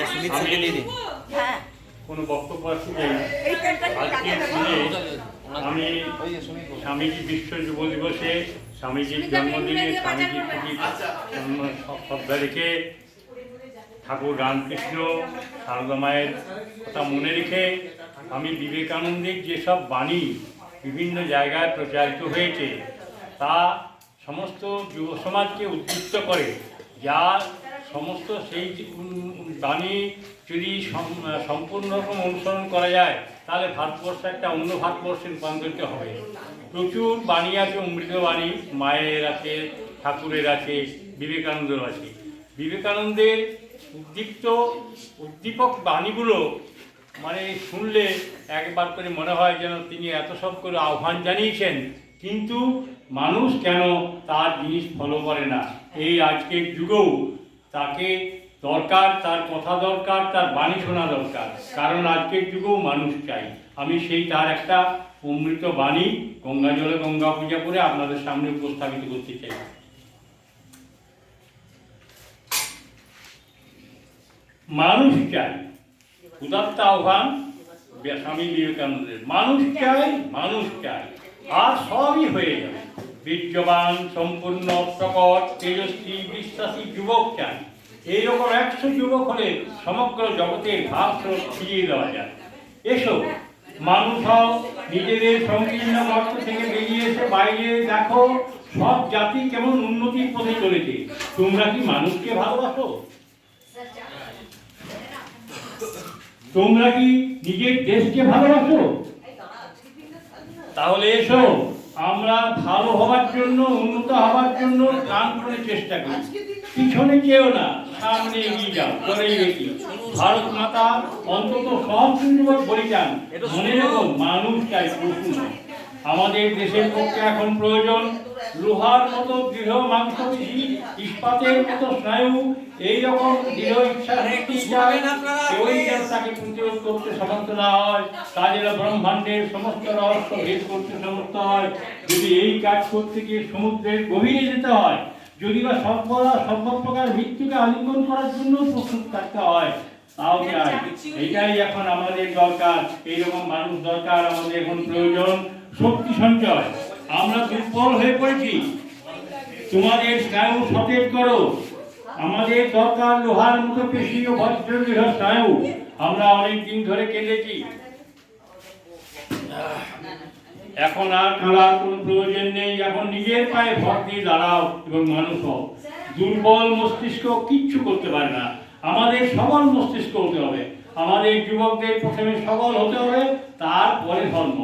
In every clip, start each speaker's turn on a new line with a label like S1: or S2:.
S1: এটা সুমিত স্যারকে দিয়ে দিন।
S2: হ্যাঁ।
S3: কোনো বক্তব্য আমি স্বামীজি বিশ্ব যুব দিবসে স্বামীজির জন্মদিনে স্বামীজির প্রতি শ্রদ্ধা রেখে ঠাকুর রামকৃষ্ণ সারদা মায়ের কথা মনে রেখে আমি বিবেকানন্দের যেসব বাণী বিভিন্ন জায়গায় প্রচারিত হয়েছে তা সমস্ত যুব সমাজকে উদ্বুদ্ধ করে যা সমস্ত সেই বাণী যদি সম- সম্পূর্ণ রকম অনুসরণ করা যায়, তাহলে ভারতবর্ষ একটা অন্য ভারতবর্ষে রূপান্তরিত হবে। প্রচুর বাণী আছে, অমৃত বাণী, মায়ের আছে, ঠাকুরের আছে, বিবেকানন্দের আছে। বিবেকানন্দের উদ্দীপ্ত, উদ্দীপক বাণীগুলো মানে শুনলে একবার করে মনে হয় যেন তিনি এত সব করে আহ্বান জানিয়েছেন, কিন্তু মানুষ কেন তার জিনিস ফলো করে না? এই আজকের যুগেও তাকে দরকার, তার কথা দরকার, তার বাণী শোনা দরকার। কারণ আজকের যুগেও মানুষ চাই। আমি সেই তার একটা অমৃত বাণী গঙ্গা জলে গঙ্গা পূজা করে আপনাদের সামনে উপস্থাপিত করতে চাই। মানুষ চাই। উদাত্ত আহ্বান স্বামী বিবেকানন্দের। মানুষ চাই মানুষ চাই। আর সবই হয়ে যাবে। বীর্যবান সম্পূর্ণ, প্রকট, তেজস্বী, বিশ্বাসী যুবক চাই। এইরকম একশো যুবক হলে সমগ্র জগতের ভাব স্রোত ফিরিয়ে দেওয়া যায় এসো, মানুষ হও, নিজেদের সংকীর্ণ গর্ত থেকে বেরিয়ে এসে, বাইরে দেখো, সব জাতি কেমন উন্নতির পথে চলেছে। তোমরা কি মানুষকে ভালোবাসো? তোমরা কি নিজের দেশকে ভালোবাসো? তাহলে এসো, আমরা ভালো হওয়ার জন্য, উন্নত হওয়ার জন্য প্রাণ করে চেষ্টা করি। পিছনে কেউ না। সামনে এগিয়ে যাও করেই দেখি ভারত মাতা অন্তত সব সুন্দর বলিদান মনে রেখো মানুষ চাই পশু আমাদের দেশের পক্ষে এখন প্রয়োজন লোহার মতো দৃঢ় মাংসপেশি ইস্পাতের মতো স্নায়ু এইরকম দৃঢ় ইচ্ছা কেউই যেন তাকে প্রতিরোধ করতে সমর্থ না হয় তা যেন ব্রহ্মাণ্ডের সমস্ত রহস্য ভেদ করতে সমর্থ হয় যদি এই কাজ করতে গিয়ে সমুদ্রের গভীরে যেতে হয়। যদি বা সর্বদা প্রকার মৃত্যুকে আলিঙ্গন করার জন্য প্রস্তুত থাকতে হয় তাও চাই। এটাই এখন আমাদের দরকার এইরকম মানুষ দরকার আমাদের এখন প্রয়োজন শক্তি সঞ্চয়। আমরা দুর্বল হয়ে পড়েছি। তোমাদের স্নায়ু সতেজ করো। আমাদের দরকার লোহার মতো পেশি ও স্নায়ু। আমরা অনেক দিন ধরে কেঁদেছি। এখন আর খেলার কোনো প্রয়োজন নেই। এখন নিজের পায়ে ভর দিয়ে দাঁড়াও এবং মানুষ হও। দুর্বল মস্তিষ্ক কিচ্ছু করতে পারে না। আমাদের সবল মস্তিষ্ক হতে হবে। আমাদের যুবকদের প্রথমে সবল হতে হবে, তারপরে ধর্ম।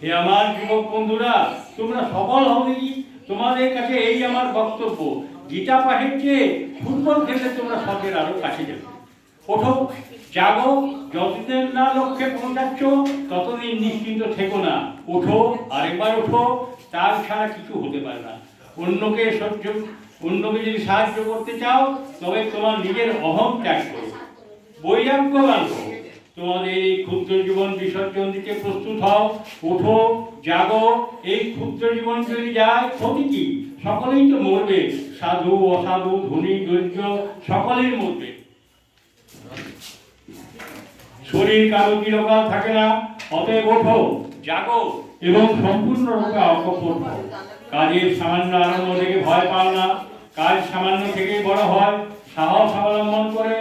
S3: হে আমার যুবক বন্ধুরা, তোমরা সবল হবে কি তোমাদের কাছে এই আমার বক্তব্য। গীতা পাঠের চেয়ে ফুটবল খেলে তোমরা সবের আরও কাছে যাবে। ওঠো জাগো যতদিন না লক্ষ্যে পৌঁছাচ্ছ, ততদিন নিশ্চিন্ত থেকো না। ওঠো, আরেকবার ওঠো তার ছাড়া কিছু হতে পারে না। অন্যকে সহ্য, অন্যকে যদি সাহায্য করতে চাও, তবে তোমার নিজের অহং ত্যাগ করো। বৈরাগ্যবান হও তোমাদের এই ক্ষুদ্র জীবন বিসর্জন দিতে প্রস্তুত হও। ওঠো, জাগো, এই ক্ষুদ্র জীবন যদি যায়, ক্ষতি কি? সকলেই তো মরবে। সাধু, অসাধু, ধনী, দরিদ্র সকলেই মরবে। শরীর কারও চিরকাল থাকে না, অতএব ওঠো, জাগো এবং সম্পূর্ণ রূপে অকপট কাজের সামান্য আরম্ভ থেকে ভয় পাও না, কাজ সামান্য থেকেই বড় হয়, সাহস অবলম্বন করে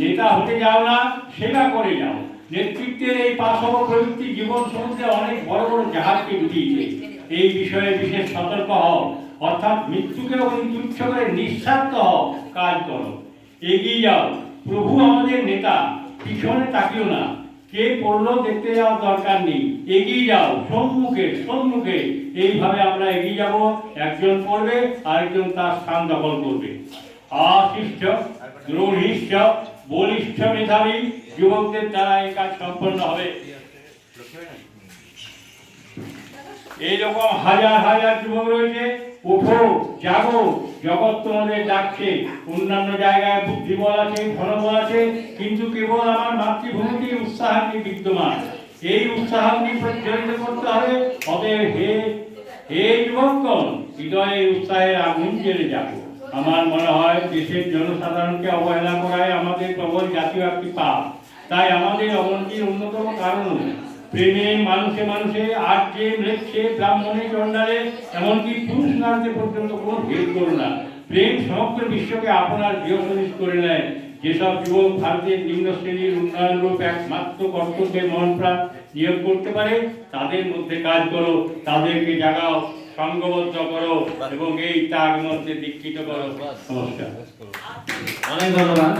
S3: নেতা হতে যাও না, সেবা করে যাও। নেতৃত্বের এই পাশব প্রযুক্তি জীবন সমুদ্রে অনেক বড় বড় জাহাজকে ডুবিয়েছে এই বিষয়ে বিশেষ সতর্ক হও, অর্থাৎ মৃত্যুকেও তুচ্ছ করে নিঃস্বার্থ হও, কাজ করো। এগিয়ে যাও। প্রভু আমাদের নেতা। পিছনে তাকিও না। কে পড়ল দেখতে যাওয়ার দরকার নেই। এগিয়ে যাও, সম্মুখে সম্মুখে। এইভাবে আমরা এগিয়ে যাব। একজন পড়বে, আরেকজন তার স্থান দখল করবে। আশিষ্ট, দ্রোহিষ্ঠ, বলিষ্ঠ মেধাবী যুবকদের দ্বারা এই কাজ সম্পন্ন হবে। এইরকম হাজার হাজার যুবক রয়েছে। ওঠো জাগো জগৎ তোমাদের ডাকছে। অন্যান্য জায়গায় বুদ্ধিবল আছে ধনবল আছে, কিন্তু কেবল আমার মাতৃভূমিতে উৎসাহাগ্নি বিদ্যমান। এই উৎসাহাগ্নি প্রজ্বলিত করতে হবে। অতএব হে হে যুবকগণ, হৃদয়ে উৎসাহের আগুন জেলে যাব। আমার মনে হয় দেশের জনসাধারণকে অবহেলা করায় আমাদের প্রবল জাতীয় একটি পাপ। তাই আমাদের অবনতির অন্যতম কারণ প্রেমে মানুষে মানুষে, আর্যে মৃক্ষে, ব্রাহ্মণে চণ্ডালে, এমনকি পুরুষ নারীতে পর্যন্ত কোনো ভেদ করো না। প্রেম সমগ্র বিশ্বকে আপনার গৃহসনিষ করে নেয়। যেসব যুবক ভারতের নিম্ন শ্রেণির উন্নয়ন রূপ একমাত্র কর্তব্যে মন প্রাণ নিয়োগ করতে পারে, তাদের মধ্যে কাজ করো, তাদেরকে জাগাও, সঙ্গবদ্ধ করো এবং এই তার মধ্যে দীক্ষিত করো। নমস্কার।
S1: অনেক ধন্যবাদ।